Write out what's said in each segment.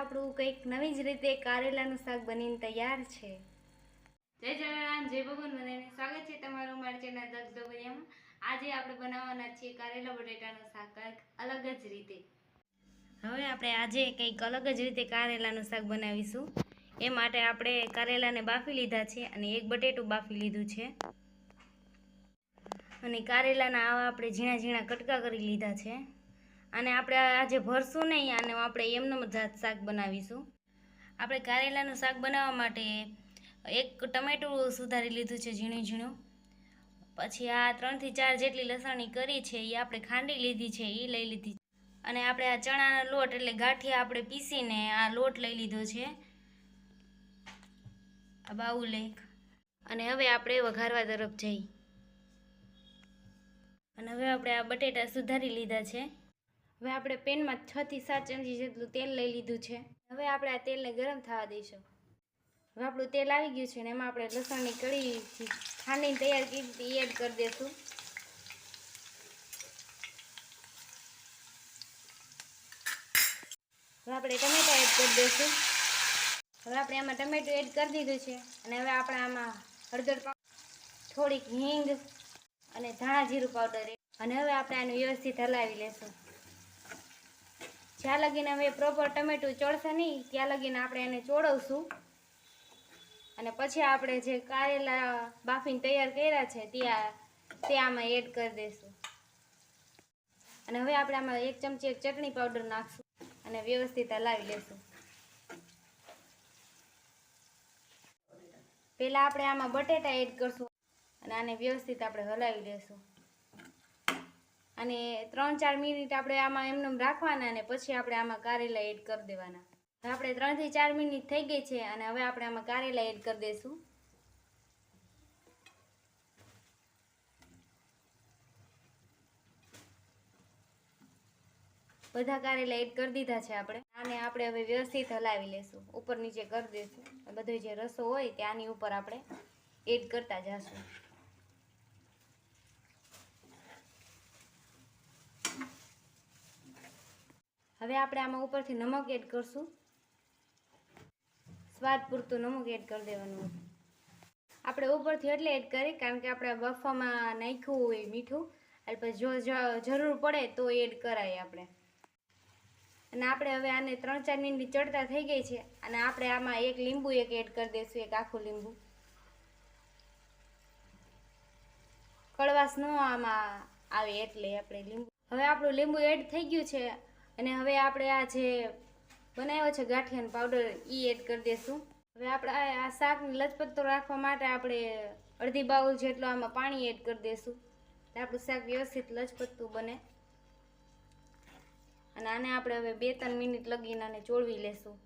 આપણું કંઈક નવી જ રીતે કારેલાનું શાક બનીને તૈયાર છે. જય જલારામ, જય ભગવાન બધાને. સ્વાગત છે તમારું મારી ચેનલ દગ દોબરિયામાં આજે આપણે બનાવવાના છીએ કારેલા બટેટાનું શાક કંઈક અલગ જ રીતે. હવે આપણે આજે કંઈક અલગ જ રીતે કારેલાનું શાક બનાવીશું. એ માટે આપણે કારેલાને બાફી લીધા છે અને એક બટેટું બાફી લીધું છે. અને કારેલાના આવા આપણે ઝીણા ઝીણા કટકા કરી લીધા છે. અને આપણે આજે ભરશું નહીં અને આપણે એમનું જાત શાક બનાવીશું. આપણે કારેલાનું શાક બનાવવા માટે એક ટમેટું સુધારી લીધું છે ઝીણું ઝીણું. પછી આ ત્રણથી ચાર જેટલી લસણની કરી છે એ આપણે ખાંડી લીધી છે એ લઈ લીધી અને આપણે આ ચણાનો લોટ એટલે ગાંઠિયા આપણે પીસીને આ લોટ લઈ લીધો છે. આ બાઉલ અને હવે આપણે વઘારવા તરફ જઈ. અને હવે આપણે આ બટેટા સુધારી લીધા છે. હવે આપણે પેનમાં છ થી સાત ચમચી જેટલું તેલ લઈ લીધું છે. હવે આપણે આ તેલને ગરમ થવા દઈશું. હવે આપણું તેલ આવી ગયું છે ને એમાં આપણે લસણની કળી ખાંડીને તૈયાર કરી એડ કરી દઈશું હવે આપણે ટમેટા એડ કરી દઈશું હવે આપણે આમાં ટમેટું એડ કરી દીધું છે અને હવે આપણે આમાં હળદર થોડીક હિંગ અને ધાણા જીરું પાવડર અને હવે આપણે આને વ્યવસ્થિત હલાવી લેશું. જ્યાં લગીને હવે પ્રોપર ટમેટું ચડશે નહીં, ત્યાં લગીને આપણે એને ચોળવશું. અને પછી આપણે જે કારેલા બાફીને તૈયાર કર્યા છે ત્યાં તે આમાં એડ કરી દઈશું. અને હવે આપણે આમાં એક ચમચી એક ચટણી પાવડર નાખશું અને વ્યવસ્થિત હલાવી લેશું. પહેલાં આપણે આમાં બટેટા એડ કરશું અને આને વ્યવસ્થિત આપણે હલાવી લેશું. અને ત્રણ ચાર મિનિટ આપણે આમાં એમને રાખવાના અને પછી આપણે આમાં કારેલા એડ કરી દેવાના. તો આપણે ત્રણથી ચાર મિનિટ થઈ ગઈ છે અને હવે આપણે આમાં કારેલા એડ કરી દઈશું. બધા કારેલા એડ કરી દીધા છે આપણે. આને આપણે હવે વ્યવસ્થિત હલાવી લેશું. ઉપર નીચે કરી દઈશું. બધો જે રસો હોય ત્યાંની ઉપર આપણે એડ કરતા જશું. હવે આપણે આમાં ઉપરથી નમક એડ કરશું. સ્વાદ પૂરતું નમક એડ કરી દેવાનું. આપણે ઉપરથી એટલે એડ કરી, કારણ કે આપણે બફામાં નાખ્યું હોય મીઠું, એટલે જો જરૂર પડે તો એડ કરાય આપણે. અને આપણે હવે આને ત્રણ ચાર મિનિટની ચડતા થઈ ગઈ છે, અને આપણે આમાં એક લીંબુ એક એડ કરી દઈશું એક આખું લીંબુ. કડવાશ ન આમાં આવે એટલે આપણે લીંબુ. હવે આપણું લીંબુ એડ થઈ ગયું છે અને હવે આપણે આ જે બનાવ્યો છે ગાંઠિયાનો પાવડર એ એડ કરી દઈશું હવે આપણે આ શાકને લચપત્તો રાખવા માટે આપણે અડધી બાઉલ જેટલું આમાં પાણી એડ કરી દઈશું આપણું શાક વ્યવસ્થિત લચપત્તું બને. અને આને આપણે હવે બે ત્રણ મિનિટ લગીને આને ચોળવી લેશું.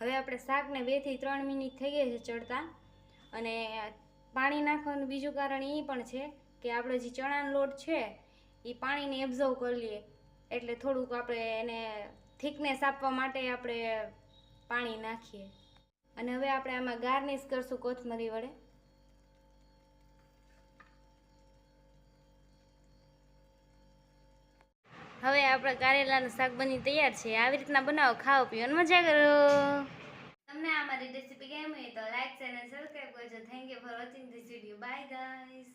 હવે આપણે શાકને બેથી ત્રણ મિનિટ થઈ ગઈ છે ચડતા. અને પાણી નાખવાનું બીજું કારણ એ પણ છે કે આપણે જે ચણાનો લોટ છે એ પાણીને એબ્ઝર્વ કરી લઈએ. એટલે થોડુંક આપણે એને થિકનેસ આપવા માટે આપણે પાણી નાખીએ. અને હવે આપણે આમાં ગાર્નિશ કરશું કોથમરી વડે. હવે આપણે કારેલાનું શાક તૈયાર છે. આવી રીતના બનાવો, ખાઓ, પીઓ મજા કરો. તમને આ મારી રેસીપી ગમી હોય તો લાઈક શેર અને સબસ્ક્રાઈબ કરજો. Thank you for watching this video bye guys